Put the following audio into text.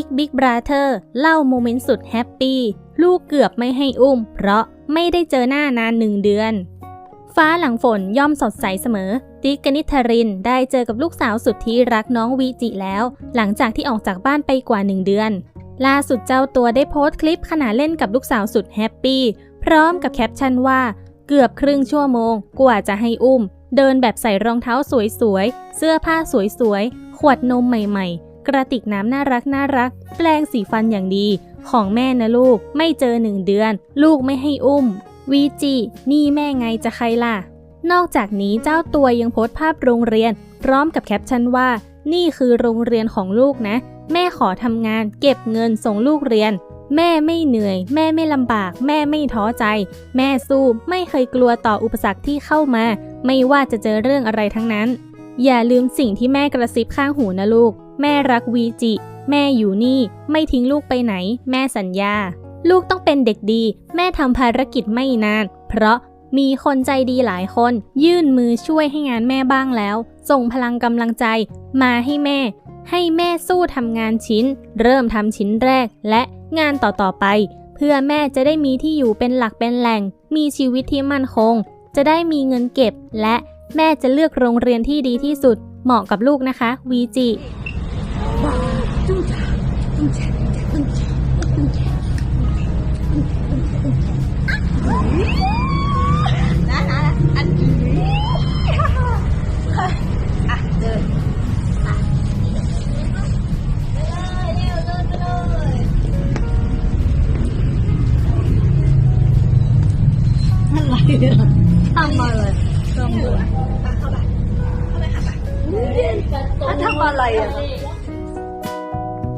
ติ๊กบิ๊กบราเธอร์เล่าโมเมนต์สุดแฮปปี้ลูกเกือบไม่ให้อุ้ม เพราะไม่ได้เจอหน้านานหนึ่งเดือน ฟ้าหลังฝนย่อมสดใสเสมอ ติ๊กกนิษฐรินได้เจอกับลูกสาวสุดที่รักน้องวีจิแล้ว หลังจากที่ออกจากบ้านไปกว่าหนึ่งเดือน ล่าสุดเจ้าตัวได้โพสต์คลิปขณะเล่นกับลูกสาวสุดแฮปปี้พร้อมกับแคปชั่นว่า เกือบครึ่งชั่วโมง กว่าจะให้อุ้ม เดินแบบใส่รองเท้าสวยๆเสื้อผ้าสวยๆขวดนมใหม่ๆ กระติกน้ำน่ารักน่ารัก แปลงสีฟันอย่างดี ของแม่นะลูก ไม่เจอหนึ่งเดือน ลูกไม่ให้อุ้ม วีจินี่แม่ไงจะใครล่ะ นอกจากนี้เจ้าตัวยังโพสต์ภาพโรงเรียน พร้อมกับแคปชั่นว่า นี่คือโรงเรียนของลูกนะ แม่ขอทำงาน เก็บเงินส่งลูกเรียน แม่ไม่เหนื่อย แม่ไม่ลำบาก แม่ไม่ท้อใจ แม่สู้ไม่เคยกลัวต่ออุปสรรคที่เข้ามา ไม่ว่าจะเจอเรื่องอะไรทั้งนั้น อย่าลืมสิ่งที่แม่กระซิบข้างหูนะลูก แม่รักวีจิ แม่อยู่นี่ ไม่ทิ้งลูกไปไหน แม่สัญญา ลูกต้องเป็นเด็กดี แม่ทำภารกิจไม่นาน เพราะมีคนใจดีหลายคน ยื่นมือช่วยให้งานแม่บ้างแล้ว ส่งพลังกำลังใจ มาให้แม่ ให้แม่สู้ทำงานชิ้น เริ่มทำชิ้นแรกและงานต่อๆไป เพื่อแม่จะได้มีที่อยู่เป็นหลักเป็นแหล่ง มีชีวิตที่มั่นคง จะได้มีเงินเก็บและแม่จะเลือกโรงเรียนที่ดีที่สุด เหมาะกับลูกนะคะวีจิ นะนะอันนี้อะเดินอะไรเนไปเลยอะไรอะทำอะไรทำอะไรเข้าไปเข้าไปค่ะไปทำอะไรอะ